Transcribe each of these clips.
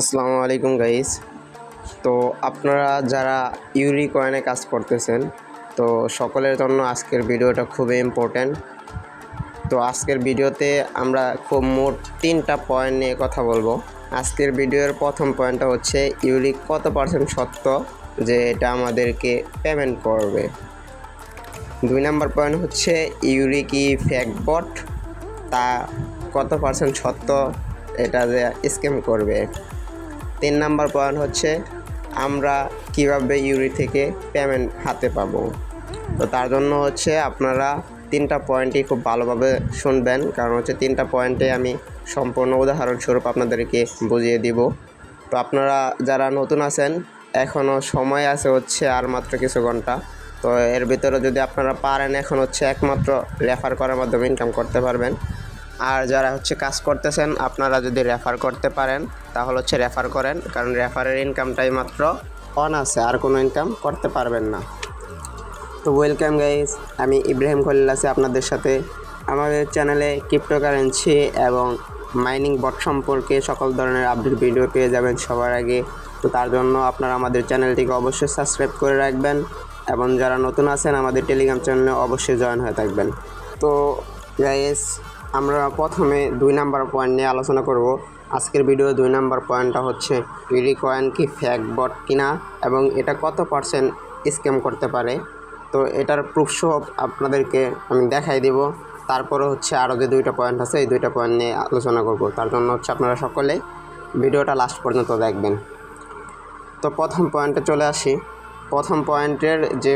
আসসালামু আলাইকুম গাইস তো আপনারা যারা ইউরি কয়েনে কাজ করতেছেন, তো সকলের জন্য আজকের ভিডিওটা খুবই ইম্পর্ট্যান্ট তো আজকের ভিডিওতে আমরা খুব মোট তিনটা পয়েন্ট নিয়ে কথা বলব। আজকের ভিডিওর প্রথম পয়েন্টটা হচ্ছে ইউরি কত পার্সেন্ট সত্য যে এটা আমাদেরকে পেমেন্ট করবে? দুই নাম্বার পয়েন্ট হচ্ছে ইউরি কি ফ্যাক বট তা কত পার্সেন্ট সত্য এটা যে স্ক্যাম করবে? তিন নাম্বার পয়েন্ট হচ্ছে আমরা কীভাবে ইউরি থেকে পেমেন্ট হাতে পাবো। তো তার জন্য হচ্ছে আপনারা তিনটা পয়েন্টই খুব ভালোভাবে শুনবেন। কারণ হচ্ছে তিনটা পয়েন্টে আমি সম্পূর্ণ উদাহরণস্বরূপ আপনাদেরকে বুঝিয়ে দিব। তো আপনারা যারা নতুন আছেন এখনও সময় আছে হচ্ছে আর মাত্র কিছু ঘণ্টা। তো এর ভিতরে যদি আপনারা পারেন, এখন হচ্ছে একমাত্র রেফার করার মাধ্যমে ইনকাম করতে পারবেন। আর যারা হচ্ছে কাজ করতেছেন, আপনারা যদি রেফার করতে পারেন, তাহলে হচ্ছে রেফার করেন, কারণ রেফারের ইনকামটাই মাত্র অন আছে, আর কোনো ইনকাম করতে পারবেন না। তো ওয়েলকাম গাইজ আমি ইব্রাহিম খলিল আছি আপনাদের সাথে। আমাদের চ্যানেলে ক্রিপ্টোকারেন্সি এবং মাইনিং বট সম্পর্কে সকল ধরনের আপডেট ভিডিও পেয়ে যাবেন সবার আগে। তো তার জন্য আপনারা আমাদের চ্যানেলটিকে অবশ্যই সাবস্ক্রাইব করে রাখবেন এবং যারা নতুন আছেন আমাদের টেলিগ্রাম চ্যানেলে অবশ্যই জয়েন হয়ে থাকবেন। তো গাইস আমরা প্রথমে দুই নাম্বার পয়েন্ট নিয়ে আলোচনা করব। আজকের ভিডিও দুই নাম্বার পয়েন্টটা হচ্ছে ইউরি কয়েন কি ফ্যাক বট কিনা এবং এটা কত পার্সেন্ট স্ক্যাম করতে পারে। তো এটার প্রুফ সহ আপনাদেরকে আমি দেখাই দিব। তারপরে হচ্ছে আরও যে দুইটা পয়েন্ট আছে, এই দুইটা পয়েন্ট নিয়ে আলোচনা করব। তার জন্য হচ্ছে আপনারা সকলে ভিডিওটা লাস্ট পর্যন্ত দেখবেন। তো প্রথম পয়েন্টে চলে আসি। প্রথম পয়েন্টের যে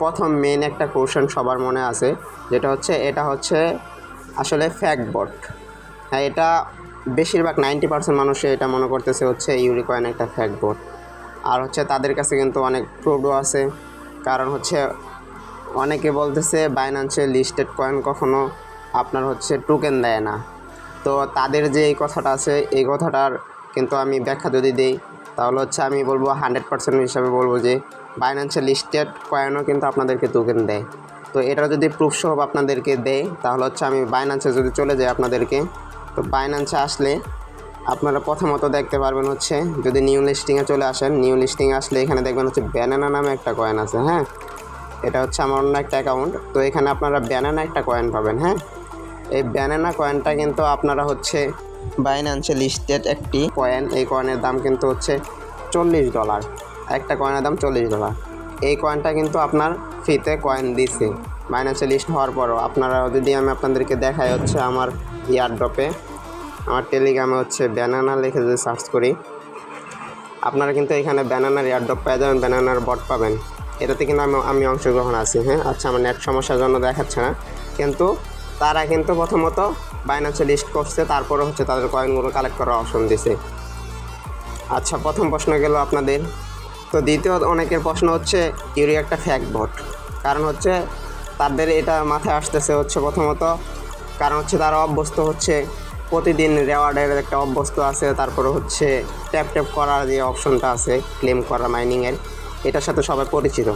প্রথম মেন একটা কোশ্চেন সবার মনে আছে, যেটা হচ্ছে, এটা হচ্ছে আসলে ফ্যাক্ট বট হ্যাঁ এটা বেশিরভাগ নাইনটি পার্সেন্ট মানুষে এটা মনে করতেছে হচ্ছে ইউরিকয়েন একটা ফ্যাক্ট বট আর হচ্ছে তাদের কাছে কিন্তু অনেক প্রুফও আছে। কারণ হচ্ছে অনেকে বলতেছে বাইন্যান্সে লিস্টেড কয়েন কখনো আপনার হচ্ছে টোকেন দেয় না। তো তাদের যে এই কথাটা আছে, এই কথাটার কিন্তু আমি ব্যাখ্যা যদি দিই, তাহলে হচ্ছে আমি বলব হান্ড্রেড পার্সেন্ট হিসাবে বলব যে বাইন্যান্সে লিস্টেড কয়েনও কিন্তু আপনাদেরকে টোকেন দেয়। তো এটা যদি প্রুফ সহ আপনাদেরকে দেয় তাহলে হচ্ছে আমি বাইনান্সে যদি চলে যাই আপনাদেরকে, তো বাইনান্সে আসলে আপনারা প্রথমত দেখতে পারবেন হচ্ছে, যদি নিউ লিস্টিংয়ে চলে আসেন নিউ লিস্টিংয়ে আসলে এখানে দেখবেন হচ্ছে ব্যানানা নামে একটা কয়েন আছে হ্যাঁ? এটা হচ্ছে আমার অন্য একটা অ্যাকাউন্ট তো এখানে আপনারা ব্যানানা একটা কয়েন পাবেন হ্যাঁ? এই ব্যানানা কয়েনটা কিন্তু আপনারা হচ্ছে বাইন্যান্সে লিস্টেড একটি কয়েন এই কয়েনের দাম কিন্তু হচ্ছে চল্লিশ ডলার একটা কয়েনের দাম চল্লিশ ডলার এই কয়েনটা কিন্তু আপনার ফ্রিতে কয়েন দিছে। বাইন্যান্সে লিস্ট হওয়ার পরও আপনারা যদি আমি আপনাদেরকে দেখাই হচ্ছে আমার ইয়ারড্রপে আমার টেলিগ্রামে হচ্ছে ব্যানানা লিখে যদি সার্চ করি, আপনারা কিন্তু এখানে ব্যানানার এয়ারড্রপ পেয়ে যাবেন ব্যানানার বট পাবেন। এটাতে কিন্তু আমি আমি অংশগ্রহণ আছি হ্যাঁ? আচ্ছা আমার নেট সমস্যার জন্য দেখাচ্ছে না। কিন্তু তারা কিন্তু প্রথমত বাইন্যান্সে লিস্ট করছে, তারপরে হচ্ছে তাদের কয়েনগুলো কালেক্ট করার অপশন দিছে। আচ্ছা প্রথম প্রশ্ন গেল আপনাদের। তো দ্বিতীয় অনেকের প্রশ্ন হচ্ছে ইউরি একটা ফ্যাক ভোট কারণ হচ্ছে, তাদের এটা মাথায় আসতেছে হচ্ছে প্রথমত, কারণ হচ্ছে তারা অভ্যস্ত হচ্ছে, প্রতিদিন রেওয়ার্ডের একটা অভ্যস্ত আছে, তারপরে হচ্ছে ট্যাপ ট্যাপ করার যে অপশনটা আছে ক্লেম করা মাইনিংয়ের এটার সাথে সবাই পরিচিত।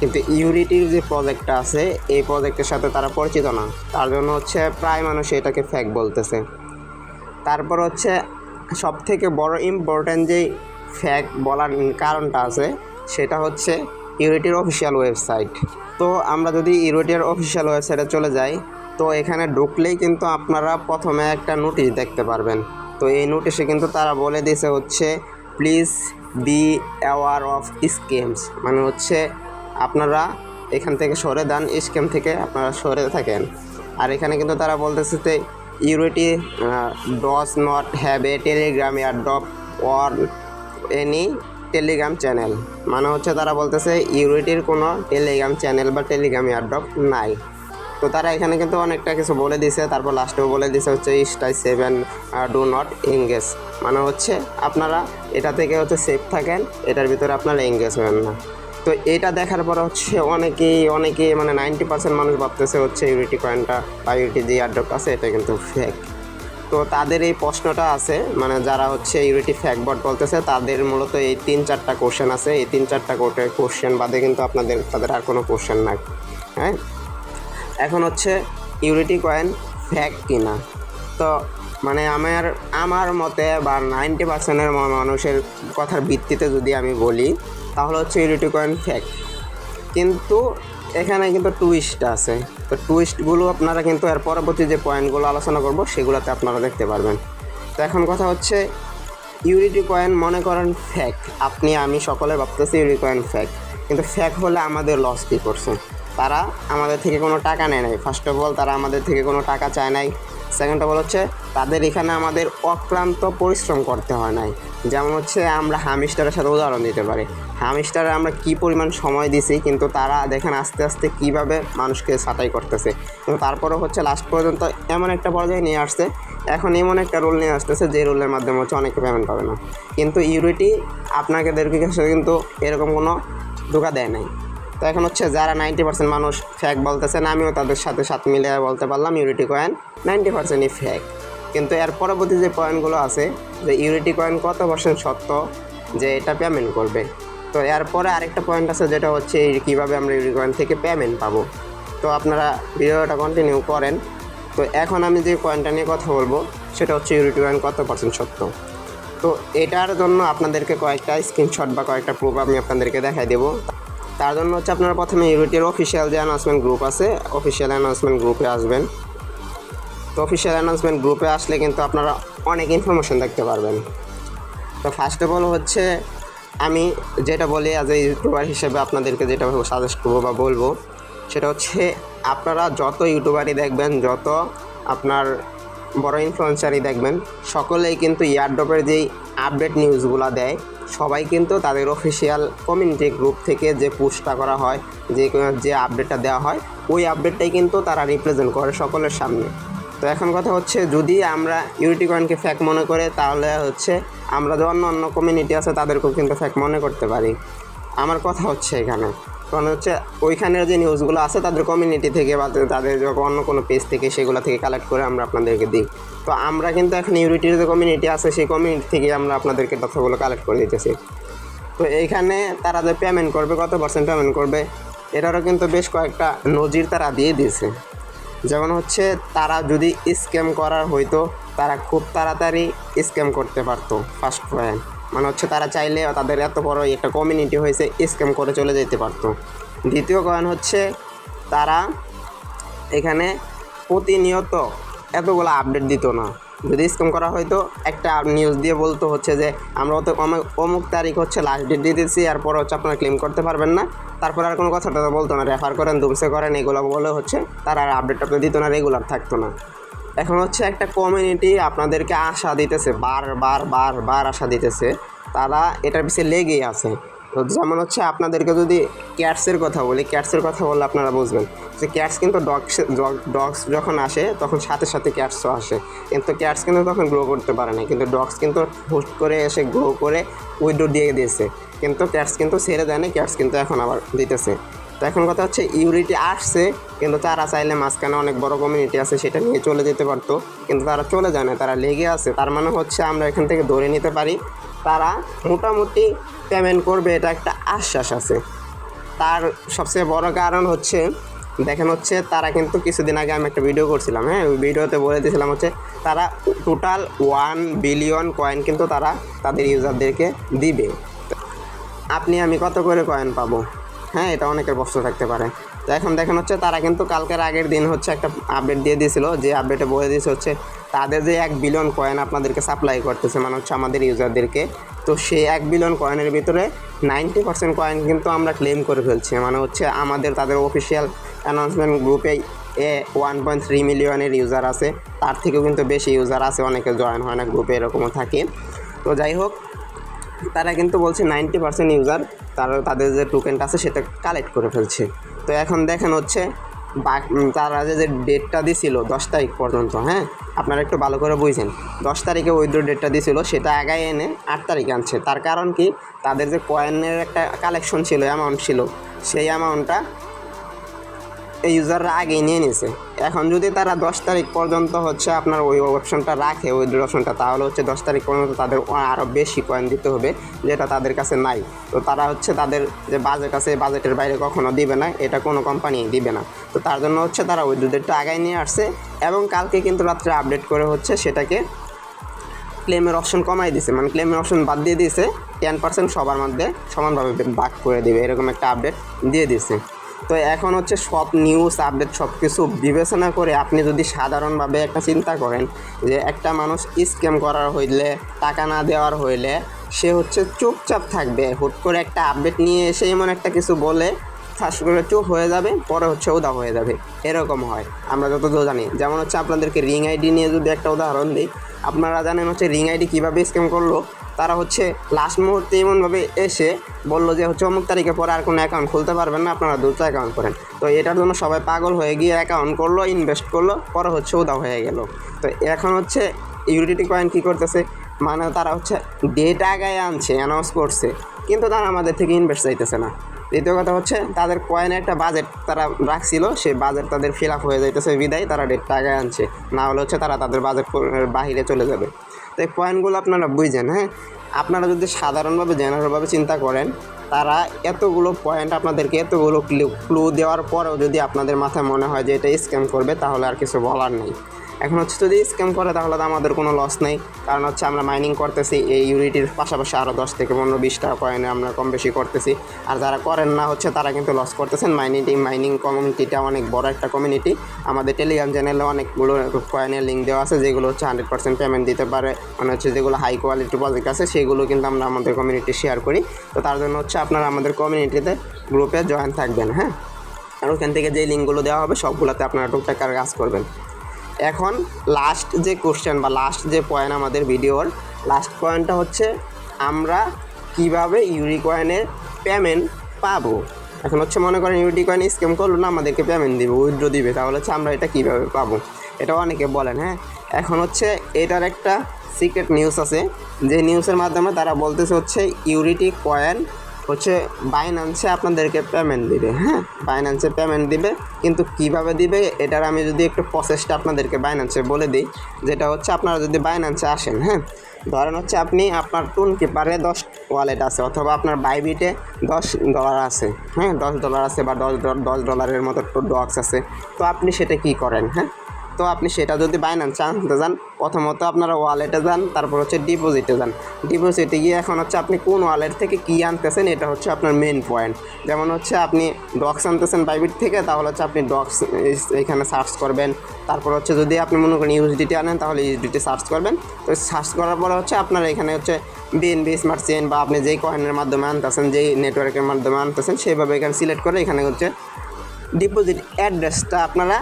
কিন্তু ইউরিটির যে প্রজেক্টটা আছে, এই প্রজেক্টের সাথে তারা পরিচিত না। তার জন্য হচ্ছে প্রায় মানুষ এটাকে ফ্যাক বলতেছে। তারপর হচ্ছে সব থেকে বড় ইম্পর্ট্যান্ট যেই ফ্যাক বলার কারণটা আছে, সেটা হচ্ছে ইউরিটির অফিসিয়াল ওয়েবসাইট তো আমরা যদি ইউরিটির অফিসিয়াল ওয়েবসাইটে চলে যাই, তো এখানে ঢুকলেই কিন্তু আপনারা প্রথমে একটা নোটিশ দেখতে পারবেন। তো এই নোটিশে কিন্তু তারা বলে দিয়েছে হচ্ছে please be aware of scams মানে হচ্ছে আপনারা এখান থেকে সরে দেন স্কেম থেকে আপনারা সরে থাকেন। আর এখানে কিন্তু তারা বলতেছে যে ইউরিটি does not have a Telegram airdrop or any Telegram channel মানে হচ্ছে তারা বলতেছে ইউরিটির কোনো টেলিগ্রাম চ্যানেল বা টেলিগ্রাম এয়ারড্রপ নাই। তো তারা এখানে কিন্তু অনেকটা কিছু বলে দিছে। তারপর লাস্টেও বলে দিছে হচ্ছে stay safe do not engage মানে হচ্ছে আপনারা এটা থেকে হচ্ছে সেফ থাকেন, এটার ভিতরে আপনারা এঙ্গেজ হবেন না। তো এটা দেখার পর হচ্ছে অনেকেই অনেকেই মানে নাইনটি পার্সেন্ট মানুষ ভাবতেছে হচ্ছে ইউরিটি কয়েনটা বা ইউরিটি যে এয়ারড্রপ আছে, এটা কিন্তু ফেক তো তাদের এই প্রশ্নটা আছে মানে যারা হচ্ছে ইউরিটি ফ্যাকবট বলতেছে, তাদের মূলত এই তিন চারটা কোশ্চেন আছে। এই তিন চারটা কোশ্চেন বাদে কিন্তু আপনাদের, তাদের আর কোনো কোশ্চেন নাই হ্যাঁ? এখন হচ্ছে ইউরিটি কয়েন ফ্যাক কিনা? তো মানে আমার আমার মতে বা নাইনটি পার্সেন্টের মানুষের কথার ভিত্তিতে যদি আমি বলি, তাহলে হচ্ছে ইউরিটি কয়েন ফেক কিন্তু এখানে কিন্তু টুইস্ট আছে। তো টুইস্টগুলো আপনারা কিন্তু এর পরবর্তী যে পয়েন্টগুলো আলোচনা করব, সেগুলোতে আপনারা দেখতে পারবেন। তো এখন কথা হচ্ছে ইউরিটি কয়েন মনে করেন ফ্যাক আপনি, আমি সকলে ভাবতেছি ইউরিটি কয়েন ফ্যাক কিন্তু ফ্যাক হলে আমাদের লস কী করছে? তারা আমাদের থেকে কোনো টাকা নেয় নাই। ফার্স্ট অফ অল তারা আমাদের থেকে কোনো টাকা চায় নাই। সেকেন্ড অফ হচ্ছে, তাদের এখানে আমাদের অক্লান্ত পরিশ্রম করতে হয় নাই। যেমন হচ্ছে আমরা হামিস্টারের সাথে উদাহরণ দিতে পারি। হামিস্টারে আমরা কি পরিমাণ সময় দিছি, কিন্তু তারা দেখেন আস্তে আস্তে কীভাবে মানুষকে ছাঁটাই করতেছে। কিন্তু তারপরে হচ্ছে লাস্ট পর্যন্ত এমন একটা পর্যায়ে নিয়ে আসছে, এখন এমন একটা রোল নিয়ে আসতেছে যে রোলের মাধ্যমে হচ্ছে অনেকে পেমেন্ট পাবে না। কিন্তু ইউরিটি আপনাদেরকে কাছে কিন্তু এরকম কোনো ধোকা দেয় নাই। তো এখন হচ্ছে যারা নাইনটি পার্সেন্ট মানুষ ফ্যাক বলতেছেন আমিও তাদের সাথে সাথ মিলে বলতে পারলাম ইউরিটি কয়েন নাইনটি পার্সেন্টই ফ্যাক কিন্তু এর পরবর্তী যে পয়েন্টগুলো আছে, যে ইউরিটি কয়েন কত পার্সেন্ট সত্য, যে এটা পেমেন্ট করবে? তো এরপরে আরেকটা পয়েন্ট আছে, যেটা হচ্ছে কীভাবে আমরা ইউরিটি কয়েন থেকে পেমেন্ট পাবো। তো আপনারা ভিডিওটা কন্টিনিউ করেন। তো এখন আমি যে কয়েনটা নিয়ে কথা বলব, সেটা হচ্ছে ইউরিটি কয়েন কত পার্সেন্ট সত্য? তো এটার জন্য আপনাদেরকে কয়েকটা স্ক্রিনশট বা কয়েকটা প্রুফ আমি আপনাদেরকে দেখাই দেবো। তার জন্য হচ্ছে আপনারা প্রথমে ইউরিটির অফিসিয়াল যে অ্যানাউন্সমেন্ট গ্রুপ আছে অফিসিয়াল অ্যানাউন্সমেন্ট গ্রুপে আসবেন। তো অফিসিয়াল অ্যানাউন্সমেন্ট গ্রুপে আসলে কিন্তু আপনারা অনেক ইনফরমেশন দেখতে পারবেন। তো ফার্স্ট অফ অল হচ্ছে, আমি যেটা বলি অ্যাজ এ ইউটিউবার হিসেবে আপনাদেরকে যেটা সাজেস্ট করব বা বলব, সেটা হচ্ছে আপনারা যত ইউটিউবারই দেখবেন, যত আপনার বড় ইনফ্লুয়েন্সারই দেখবেন, সকলেই কিন্তু ইয়ারডপের যেই আপডেট নিউজগুলো দেয় সবাই কিন্তু তাদের অফিসিয়াল কমিউনিটি গ্রুপ থেকে যে পোস্টটা করা হয়, যে যে আপডেটটা দেওয়া হয়, ওই আপডেটটাই কিন্তু তারা রিপ্রেজেন্ট করে সকলের সামনে। তো এখন কথা হচ্ছে, যদি আমরা ইউরিটি কয়েনকে ফ্যাক মনে করে, তাহলে হচ্ছে আমরা যে অন্য অন্য কমিউনিটি আছে, তাদেরকেও কিন্তু ফ্যাক মনে করতে পারি। আমার কথা হচ্ছে এখানে। কারণ হচ্ছে ওইখানের যে নিউজগুলো আছে তাদের কমিউনিটি থেকে বা তাদের যখন অন্য কোনো পেজ থেকে সেগুলো থেকে কালেক্ট করে আমরা আপনাদেরকে দিই। তো আমরা কিন্তু এখন ইউরিটির যে কমিউনিটি আছে সেই কমিউনিটি থেকে আমরা আপনাদেরকে তথ্যগুলো কালেক্ট করে দিতেছি। তো এইখানে তারা যে পেমেন্ট করবে, কত পার্সেন্ট পেমেন্ট করবে, এটারও কিন্তু বেশ কয়েকটা নজির তারা দিয়ে দিয়েছে। যেমন হচ্ছে তারা যদি স্ক্যাম করার হইতো, তারা খুব তাড়াতাড়ি স্ক্যাম করতে পারতো ফার্স্ট পয়েন্ট মানে হচ্ছে তারা চাইলে তাদের এত বড় একটা কমিউনিটি হয়েছে স্ক্যাম করে চলে যেতে পারতো। দ্বিতীয় পয়েন্ট হচ্ছে তারা এখানে প্রতিনিয়ত এতগুলো আপডেট দিত না। যদি স্ক্যাম করা হয়তো একটা নিউজ দিয়ে বলতো হচ্ছে যে, আমরা তো অমুক- তারিখ হচ্ছে লাস্ট ডেট দিয়ে দিচ্ছি এরপর হচ্ছে আপনারা ক্লেম করতে পারবেন না। তারপর আর কোনো কথা বলতো না রেফার করেন দুমসে করেন, এগুলো বলে হচ্ছে তারা আর আপডেট টাপডেট দিত না রেগুলার থাকতো না। এখন হচ্ছে একটা কমিউনিটি আপনাদেরকে আশা দিতেছে বারবার বারবার আশা দিতেছে। তারা এটার পিছিয়ে লেগেই আছে। তো যেমন হচ্ছে আপনাদেরকে যদি ক্যাটসের কথা বলি ক্যাটসের কথা বললে আপনারা বুঝবেন যে ক্যাটস কিন্তু ডগস ডগস যখন আসে, তখন সাথে সাথে ক্যাটসও আসে। কিন্তু ক্যাটস কিন্তু তখন গ্রো করতে পারে না। কিন্তু ডগস কিন্তু হুট করে এসে গ্রো করে উইডো দিয়ে দিয়েছে। কিন্তু ক্যাটস কিন্তু ছেড়ে দেয় না ক্যাটস কিন্তু এখন আবার দিতেছে। তো এখন কথা হচ্ছে ইউরিটি আসছে, কিন্তু তারা চাইলে মাঝখানে অনেক বড় কমিউনিটি আছে, সেটা নিয়ে চলে যেতে পারতো। কিন্তু তারা চলে যায় না, তারা লেগে আছে। তার মানে হচ্ছে আমরা এখান থেকে ধরে নিতে পারি, তারা মোটামুটি পেমেন্ট করবে, এটা একটা আশ্বাস আছে। তার সবচেয়ে বড় কারণ হচ্ছে, দেখেন হচ্ছে তারা কিন্তু কিছুদিন আগে আমি একটা ভিডিও করছিলাম হ্যাঁ? ওই ভিডিওতে বলে দিয়েছিলাম হচ্ছে, তারা টোটাল ওয়ান বিলিয়ন কয়েন কিন্তু তারা তাদের ইউজারদেরকে দিবে। আপনি আমি কত করে কয়েন পাবো? হ্যাঁ এটা অনেকের প্রশ্ন থাকতে পারে। তো এখন দেখেন হচ্ছে তারা কিন্তু কালকের আগের দিন হচ্ছে একটা আপডেট দিয়ে দিয়েছিল যে আপডেটে বলে দিয়েছে হচ্ছে তাদের যে এক বিলিয়ন কয়েন আপনাদেরকে সাপ্লাই করতেছে মানে হচ্ছে আমাদের ইউজারদেরকে তো সেই এক বিলিয়ন কয়েনের ভিতরে নাইনটি পার্সেন্ট কয়েন কিন্তু আমরা ক্লেম করে ফেলছি। মানে হচ্ছে আমাদের, তাদের অফিসিয়াল অ্যানাউন্সমেন্ট গ্রুপে এ ওয়ান পয়েন্ট থ্রি মিলিয়নের ইউজার আছে। তার থেকেও কিন্তু বেশি ইউজার আছে, অনেকে জয়েন হয় না গ্রুপে এরকমও থাকে। তো যাই হোক তারা কিন্তু বলছে নাইনটি পার্সেন্ট ইউজার, তারা তাদের যে টোকেনটা আছে সেটা কালেক্ট করে ফেলছে। তো এখন দেখেন হচ্ছে তারা যে ডেটটা দিছিল দশ তারিখ পর্যন্ত হ্যাঁ? আপনারা একটু ভালো করে বুঝছেন দশ তারিখে উইথড্র ডেটটা দিছিল, সেটা আগায় এনে আট তারিখে আনছে। তার কারণ কি? তাদের যে কয়েনের একটা কালেকশন ছিল অ্যামাউন্ট ছিল, সেই অ্যামাউন্টটা ইউজাররা আগেই নিয়ে নিছে। এখন যদি তারা দশ তারিখ পর্যন্ত হচ্ছে আপনার ওই অপশনটা রাখে, ওই অপশনটা তাহলে হচ্ছে দশ তারিখ পর্যন্ত তাদের আরও বেশি কয়েন দিতে হবে, যেটা তাদের কাছে নাই। তো তারা হচ্ছে তাদের যে বাজেট আছে বাজেটের বাইরে কখনো দিবে না, এটা কোনো কোম্পানি দিবে না। তো তার জন্য হচ্ছে তারা ওই দুধেরটা আগায় নিয়ে আসছে, এবং কালকে কিন্তু রাত্রে আপডেট করে হচ্ছে সেটাকে ক্লেমের অপশন কমাই দিছে। মানে ক্লেমের অপশন বাদ দিয়ে দিয়েছে টেন পার্সেন্ট সবার মধ্যে সমানভাবে ভাগ করে দিবে, এরকম একটা আপডেট দিয়ে দিছে তো এখন হচ্ছে সব নিউজ আপডেট সব কিছু বিবেচনা করে আপনি যদি সাধারণভাবে একটা চিন্তা করেন যে একটা মানুষ স্ক্যাম করার হইলে, টাকা না দেওয়ার হইলে, সে হচ্ছে চুপচাপ থাকবে। হুট করে একটা আপডেট নিয়ে এসে এমন একটা কিছু বলে ফার্স্ট করে চুপ হয়ে যাবে, পরে হচ্ছে উদা হয়ে যাবে। এরকম হয়। আমরা যতদূর জানি। যেমন হচ্ছে আপনাদেরকে রিং আইডি নিয়ে যদি একটা উদাহরণ দিই, আপনারা জানেন হচ্ছে রিং আইডি কীভাবে স্ক্যাম করল? তারা হচ্ছে লাস্ট মুহূর্তে এমনভাবে এসে বলল যে, হচ্ছে অমুক তারিখে পরে আর কোনো অ্যাকাউন্ট খুলতে পারবেন না, আপনারা দ্রুত অ্যাকাউন্ট করেন। তো এটার জন্য সবাই পাগল হয়ে গিয়ে অ্যাকাউন্ট করল ইনভেস্ট করল, পরে হচ্ছে উদা হয়ে গেল। তো এখন হচ্ছে ইউটিলিটি কয়েন কী করতেছে? মানে তারা হচ্ছে ডেট আগায় আনছে অ্যানাউন্স করছে। কিন্তু তারা আমাদের থেকে ইনভেস্ট চাইতেছে না। দ্বিতীয় কথা হচ্ছে, তাদের কয়েনের একটা বাজেট তারা রাখছিল, সেই বাজেট তাদের ফিল আপ হয়ে যাইতেছে, বিদায় তারা ডেটটা আগে আনছে। না হলে হচ্ছে তারা তাদের বাজেট বাহিরে চলে যাবে। তো এই পয়েন্টগুলো আপনারা বুঝেন হ্যাঁ? আপনারা যদি সাধারণভাবে জেনারেলভাবে চিন্তা করেন, তারা এতগুলো পয়েন্ট আপনাদেরকে এতগুলো ক্লু ক্লু দেওয়ার পরেও যদি আপনাদের মাথায় মনে হয় যে এটা স্ক্যাম করবে, তাহলে আর কিছু বলার নেই। এখন হচ্ছে যদি স্ক্যাম করে, তাহলে তো আমাদের কোনো লস নেই। কারণ হচ্ছে আমরা মাইনিং করতেছি, এই ইউনিটির পাশাপাশি আরও দশ থেকে পনেরো, বিশ টাকা কয়েনে আমরা কম বেশি করতেছি। আর যারা করেন না হচ্ছে, তারা কিন্তু লস করতেছেন। মাইনিটি মাইনিং কমিউনিটিটা অনেক বড় একটা কমিউনিটি আমাদের টেলিগ্রাম চ্যানেলে অনেকগুলো কয়েনের লিঙ্ক দেওয়া আছে, যেগুলো হচ্ছে হান্ড্রেড পার্সেন্ট পেমেন্ট দিতে পারে। মানে হচ্ছে যেগুলো হাই কোয়ালিটি প্রজেক্ট আছে, সেগুলো কিন্তু আমরা আমাদের কমিউনিটি শেয়ার করি। তো তার জন্য হচ্ছে আপনারা আমাদের কমিউনিটিতে গ্রুপে জয়েন থাকবেন হ্যাঁ? আর ওখান থেকে যে লিঙ্কগুলো দেওয়া হবে, সবগুলোতে আপনারা টুকটাক আর কাজ করবেন। এখন লাস্ট যে কোশ্চেন বা লাস্ট যে পয়েন্ট আমাদের ভিডিওর লাস্ট পয়েন্টটা হচ্ছে আমরা কীভাবে ইউরি কয়েনের পেমেন্ট পাবো? এখন হচ্ছে মনে করেন ইউরি কয়েন স্ক্যাম করল না, আমাদেরকে পেমেন্ট দিবে উইথড্র দিবে, তাহলে হচ্ছে আমরা এটা কীভাবে পাবো? এটা অনেকে বলেন হ্যাঁ? এখন হচ্ছে এটার একটা সিক্রেট নিউজ আছে, যে নিউজের মাধ্যমে তারা বলতেছে হচ্ছে ইউরিটি কয়েন হচ্ছে বাইন্যান্সে আপনাদেরকে পেমেন্ট দিবে হ্যাঁ? বাইন্যান্সে পেমেন্ট দিবে, কিন্তু কীভাবে দিবে এটার আমি যদি একটু প্রসেসটা আপনাদেরকে বাইন্যান্সে বলে দিই, যেটা হচ্ছে আপনারা যদি বাইন্যান্সে আসেন হ্যাঁ? ধরেন হচ্ছে আপনি আপনার টুন কিপারে দশ ওয়ালেট আছে, অথবা আপনার বাইবিটে দশ ডলার আছে হ্যাঁ? দশ ডলার আছে বা দশ দশ ডলারের মতো ডক্স আছে, তো আপনি সেটা কি করেন হ্যাঁ? তো আপনি সেটা যদি বাইন্যান্সে আনতে যান, প্রথমত আপনারা ওয়ালেটে যান, তারপর হচ্ছে ডিপোজিটে যান। ডিপোজিটে গিয়ে এখন হচ্ছে আপনি কোন ওয়ালেট থেকে কী আনতেছেন, এটা হচ্ছে আপনার মেন পয়েন্ট যেমন হচ্ছে আপনি ডক্স আনতেছেন বাইবিট থেকে, তাহলে হচ্ছে আপনি ডক্স এখানে সার্চ করবেন। তারপর হচ্ছে যদি আপনি মনে করেন ইউএসডিটি আনেন, তাহলে ইউএসডিটি সার্চ করবেন। তো সার্চ করার পরে হচ্ছে আপনার এখানে হচ্ছে বিএনবি স্মার্ট চেন বা আপনি যেই কয়েনের মাধ্যমে আনতেছেন, যেই নেটওয়ার্কের মাধ্যমে আনতেছেন, সেইভাবে এখানে সিলেক্ট করে এখানে হচ্ছে ডিপোজিট অ্যাড্রেসটা আপনারা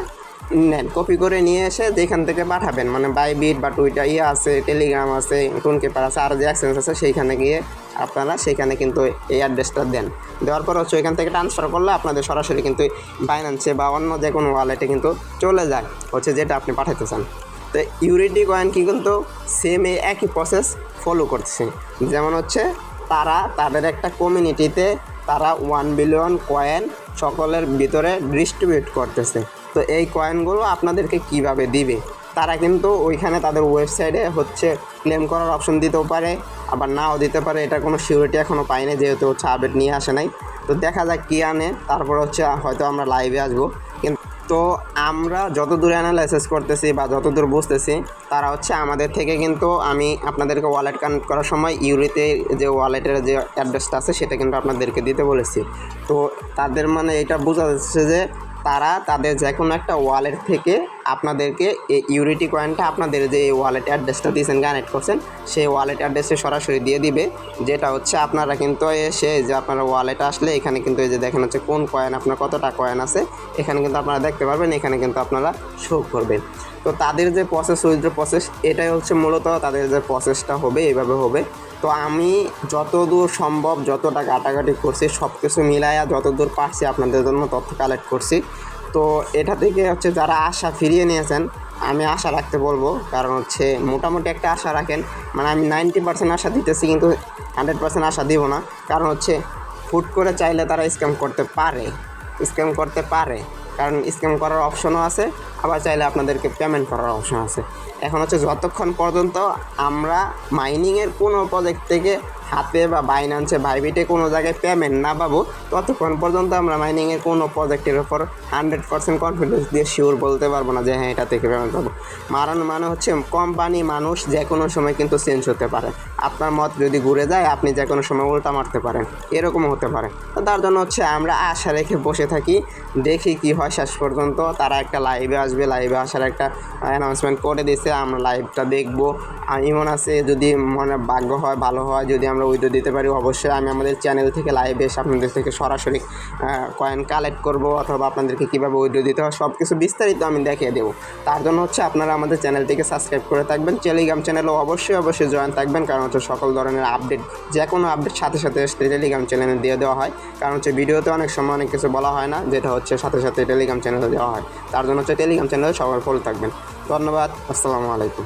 নেন কপি করে নিয়ে এসে যেখান থেকে পাঠাবেন মানে বাইবিট বা টুইটার ইয়ে আছে টেলিগ্রাম আছে টুন পেপার আছে, আর যে অ্যাক্সেন্স আছে সেইখানে গিয়ে আপনারা সেখানে কিন্তু এই অ্যাড্রেসটা দেন। দেওয়ার পর হচ্ছে ওইখান থেকে ট্রান্সফার করলে আপনাদের সরাসরি কিন্তু বাইন্যান্সে বা অন্য যে কোনো ওয়ালেটে কিন্তু চলে যায়, হচ্ছে যেটা আপনি পাঠাতে চান তো ইউরিটি কয়েন কি কিন্তু সেম এই একই প্রসেস ফলো করছে। যেমন হচ্ছে তারা, তাদের একটা কমিউনিটিতে তারা ওয়ান বিলিয়ন কয়েন সকলের ভিতরে ডিস্ট্রিবিউট করতেছে। তো এই কয়েনগুলো আপনাদেরকে কীভাবে দিবে? তারা কিন্তু ওইখানে তাদের ওয়েবসাইটে হচ্ছে ক্লেম করার অপশন দিতেও পারে, আবার নাও দিতে পারে। এটা কোনো সিউরিটি এখনও পাইনি, যেহেতু হচ্ছে আপডেট নিয়ে আসে নাই। তো দেখা যাক কী আনে, তারপর হচ্ছে হয়তো আমরা লাইভে আসব। কিন্তু তো আমরা যতদূর অ্যানালাইসিস করতেছি বা যতদূর বুঝতেছি, তারা হচ্ছে আমাদের থেকে কিন্তু আমি আপনাদেরকে ওয়ালেট কানেক্ট করার সময় ইউরিতে যে ওয়ালেটের যে অ্যাড্রেসটা আছে, সেটা কিন্তু আপনাদেরকে দিতে বলেছি। তো তাদের মানে এটা বোঝা যাচ্ছে যে তারা তাদের যে কোনো একটা ওয়ালেট থেকে আপনাদেরকে এই ইউরিটি কয়েনটা আপনাদের যে ওয়ালেট অ্যাড্রেসটা দিয়েছেন কানেক্ট করছেন, সেই ওয়ালেট অ্যাড্রেসে সরাসরি দিয়ে দিবে। যেটা হচ্ছে আপনারা কিন্তু এসে যে আপনারা ওয়ালেট আসলে এখানে কিন্তু এই যে দেখেন হচ্ছে কোন কয়েন আপনার কতটা কয়েন আছে, এখানে কিন্তু আপনারা দেখতে পারবেন, এখানে কিন্তু আপনারা শো করবেন। তো তাদের যে প্রসেস উইথড্র প্রসেস এটাই হচ্ছে মূলত তাদের যে প্রসেসটা হবে এইভাবে হবে। তো আমি যতদূর সম্ভব, যতটা কাটাকাটি করছি সব কিছু মিলাইয়া যতদূর পারছি আপনাদের জন্য তথ্য কালেক্ট করছি। তো এটা থেকে হচ্ছে যারা আশা ফিরিয়ে নিয়েছেন, আমি আশা রাখতে বলব। কারণ হচ্ছে মোটামুটি একটা আশা রাখেন। মানে আমি নাইনটি পার্সেন্ট আশা দিতেছি, কিন্তু হান্ড্রেড পার্সেন্ট আশা দিব না। কারণ হচ্ছে ফুট করে চাইলে তারা স্ক্যাম করতে পারে। স্ক্যাম করতে পারে। কারণ স্ক্যাম করার অপশনও আছে। আবার চাইলে আপনাদেরকে পেমেন্ট করার অপশন আছে। এখন হচ্ছে যতক্ষণ পর্যন্ত আমরা মাইনিংয়ের কোনো প্রজেক্ট থেকে হাতে বা বাইনান্সে ভাইবিটে কোনো জায়গায় পেমেন্ট না পাবো, ততক্ষণ পর্যন্ত আমরা মাইনিংয়ের কোনো প্রজেক্টের ওপর হান্ড্রেড পার্সেন্ট কনফিডেন্স দিয়ে শিওর বলতে পারব না যে হ্যাঁ এটা থেকে পেমেন্ট পাবো। মারান মানে হচ্ছে কোম্পানি মানুষ যে কোনো সময় কিন্তু চেঞ্জ হতে পারে। আপনার মত যদি ঘুরে যায়, আপনি যে কোনো সময় উল্টা মারতে পারেন। এরকম হতে পারে। তো তার জন্য হচ্ছে আমরা আশা রেখে বসে থাকি, দেখি কি হয় শেষ পর্যন্ত। তারা একটা লাইভে আসবে। লাইভে আসার একটা অ্যানাউন্সমেন্ট করে দিয়েছে আমরা লাইভটা দেখব। ইমন আছে, যদি মনে ভাগ্য হয়, ভালো হয়, যদি আমরা উইডো দিতে পারি, অবশ্যই আমি আমাদের চ্যানেল থেকে লাইভে এসে আপনাদের থেকে সরাসরি কয়েন কালেক্ট করব, অথবা আপনাদেরকে কীভাবে উইডো দিতে হয় সব কিছু বিস্তারিত আমি দেখিয়ে দেবো। তার জন্য হচ্ছে আপনারা আমাদের চ্যানেলটিকে সাবস্ক্রাইব করে থাকবেন। টেলিগ্রাম চ্যানেলও অবশ্যই অবশ্যই জয়েন থাকবেন, কারণ হচ্ছে সকল ধরনের আপডেট যে কোনো আপডেট সাথে সাথে টেলিগ্রাম চ্যানেলে দিয়ে দেওয়া হয়। কারণ হচ্ছে ভিডিওতে অনেক সময় অনেক কিছু বলা হয় না, যেটা হচ্ছে সাথে সাথে টেলিগ্রাম চ্যানেলে দেওয়া হয়। তার জন্য হচ্ছে টেলিগ্রাম চ্যানেলে সবার ফলো থাকবেন। ধন্যবাদ আসসালামু আলাইকুম।